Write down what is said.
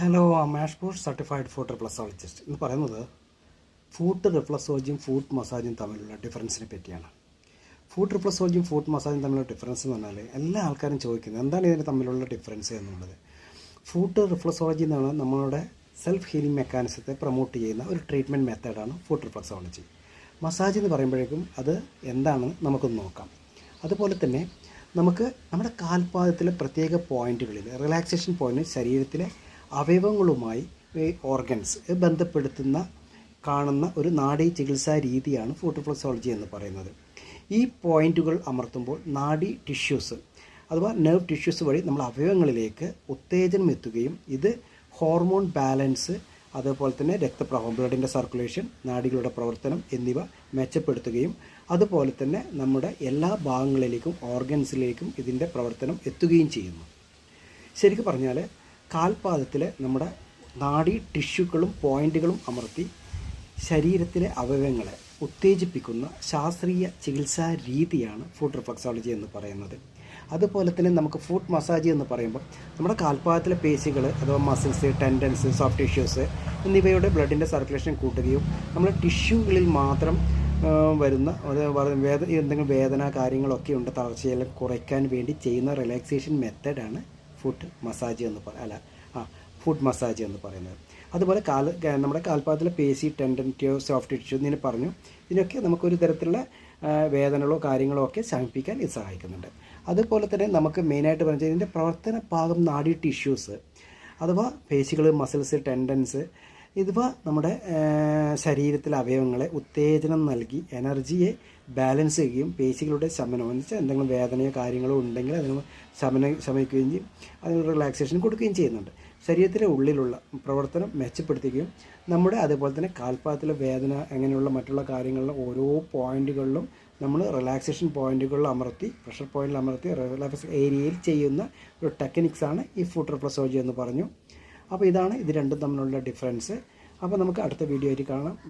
Hello മാഷ്പൂർ certified food reflexologist എന്ന് പറയുന്നത് ഫുഡ് റിഫ്ലക്സോളജിയും ഫുഡ് മസാജും തമ്മിലുള്ള ഡിഫറൻസിനെ പറ്റിയാണ്. ഫുഡ് റിഫ്ലക്സോളജിയും ഫുഡ് മസാജും തമ്മിലുള്ള ഡിഫറൻസ് എന്ന് പറഞ്ഞാൽ എല്ലാ ആൾക്കാരും ചോദിക്കുന്നത് എന്താണ് ഇതിന് തമ്മിലുള്ള ഡിഫറൻസ് എന്നുള്ളത്? ഫുഡ് റിഫ്ലക്സോളജി എന്നാണ് നമ്മളുടെ സെൽഫ് ഹീലിംഗ് മെക്കാനിസത്തെ പ്രൊമോട്ട് ചെയ്യുന്ന ഒരു ട്രീറ്റ്മെന്റ് മെത്തേഡാണ് ഫുഡ് റിഫ്ലക്സോളജി മസാജ് എന്ന് പറയുമ്പോഴേക്കും അത് എന്താണെന്ന് നമുക്കൊന്ന് നോക്കാം. അതുപോലെ തന്നെ നമുക്ക് നമ്മുടെ കാൽപാദത്തിലെ പ്രത്യേക പോയിന്റുകളിൽ റിലാക്സേഷൻ പോയിന്റ് ശരീരത്തിലെ അവയവങ്ങളുമായി ഓർഗൻസ് ബന്ധപ്പെടുത്തുന്ന കാണുന്ന ഒരു നാഡീ ചികിത്സാ രീതിയാണ് ഫോട്ടോഫ്ലക്സോളജി എന്ന് പറയുന്നത്. ഈ പോയിന്റുകൾ അമർത്തുമ്പോൾ നാഡി ടിഷ്യൂസ് അഥവാ നെർവ് ടിഷ്യൂസ് വഴി നമ്മൾ അവയവങ്ങളിലേക്ക് ഉത്തേജനം എത്തുകയും ഇത് ഹോർമോൺ ബാലൻസ് അതുപോലെ തന്നെ രക്തപ്രവാഹം ബ്ലഡിന്റെ സർക്കുലേഷൻ നാഡികളുടെ പ്രവർത്തനം എന്നിവ മെച്ചപ്പെടുത്തുകയും അതുപോലെ തന്നെ നമ്മുടെ എല്ലാ ഭാഗങ്ങളിലേക്കും ഓർഗൻസിലേക്കും ഇതിന്റെ പ്രവർത്തനം എത്തുകയും ചെയ്യുന്നു. ശരിക്കും പറഞ്ഞാൽ കാൽപാദത്തിൽ നമ്മുടെ നാഡി ടിഷ്യൂക്കളും പോയിന്റുകളും അമർത്തി ശരീരത്തിലെ അവയവങ്ങളെ ഉത്തേജിപ്പിക്കുന്ന ശാസ്ത്രീയ ചികിത്സാ രീതിയാണ് ഫുഡ് റിഫ്ലക്സോളജി എന്ന് പറയുന്നത്. അതുപോലെ തന്നെ നമുക്ക് ഫുഡ് മസാജ് എന്ന് പറയുമ്പോൾ നമ്മുടെ കാൽപാദത്തിലെ പേശികൾ അഥവാ മസിൽസ് ടെൻഡൻസ് സോഫ്റ്റ് ടിഷ്യൂസ് എന്നിവയുടെ ബ്ലഡിന്റെ സർക്കുലേഷൻ കൂട്ടുകയും നമ്മുടെ ടിഷ്യൂകളിൽ മാത്രം വരുന്ന വേദ എന്തെങ്കിലും വേദന കാര്യങ്ങളൊക്കെ ഉണ്ട് തളർച്ചയെല്ലാം കുറയ്ക്കാൻ വേണ്ടി ചെയ്യുന്ന റിലാക്സേഷൻ മെത്തഡാണ് ഫുഡ് മസാജ് എന്ന് പറ അല്ല ആ ഫുഡ് മസാജ് എന്ന് പറയുന്നത്. അതുപോലെ കാൽ നമ്മുടെ കാൽപാദത്തിലെ പേശി ടെൻഡന്റിയോ സോഫ്റ്റ് ടിഷ്യൂ എന്നിങ്ങനെ പറഞ്ഞു. ഇതിനൊക്കെ നമുക്കൊരു തരത്തിലുള്ള വേദനകളോ കാര്യങ്ങളോ ഒക്കെ ശമിപ്പിക്കാൻ ഇത് സഹായിക്കുന്നുണ്ട്. അതുപോലെ തന്നെ നമുക്ക് മെയിനായിട്ട് പറഞ്ഞാൽ ഇതിന്റെ പ്രവർത്തന ഭാഗം നാഡി ടിഷ്യൂസ് അഥവാ പേശികൾ മസിൽസ് ടെൻഡൻസ് ഇതിവ നമ്മുടെ ശരീരത്തിലെ അവയവങ്ങളെ ഉത്തേജനം നൽകി എനർജിയെ ബാലൻസ് ചെയ്യുകയും പേശികളുടെ ശമനം എന്ന് വെച്ചാൽ എന്തെങ്കിലും വേദനയോ കാര്യങ്ങളോ ഉണ്ടെങ്കിൽ അതിന് ശമന ശമിക്കുകയും ചെയ്യും. അതിന് റിലാക്സേഷൻ കൊടുക്കുകയും ചെയ്യുന്നുണ്ട്. ശരീരത്തിലെ ഉള്ളിലുള്ള പ്രവർത്തനം മെച്ചപ്പെടുത്തുകയും നമ്മുടെ അതുപോലെ തന്നെ കാൽപാദത്തിലെ വേദന അങ്ങനെയുള്ള മറ്റുള്ള കാര്യങ്ങളിലെ ഓരോ പോയിന്റുകളിലും നമ്മൾ റിലാക്സേഷൻ പോയിന്റുകളിൽ അമർത്തി പ്രഷർ പോയിന്റിൽ അമർത്തി റിലാക്സ് ഏരിയയിൽ ചെയ്യുന്ന ഒരു ടെക്നിക്സാണ് ഈ ഫുഡ് റിഫ്ലക്സോളജി എന്ന് പറഞ്ഞു. അപ്പോൾ ഇതാണ് ഇത് രണ്ടും തമ്മിലുള്ള ഡിഫറൻസ് അപ്പോൾ നമുക്ക് അടുത്ത വീഡിയോ ആയിട്ട് കാണാം.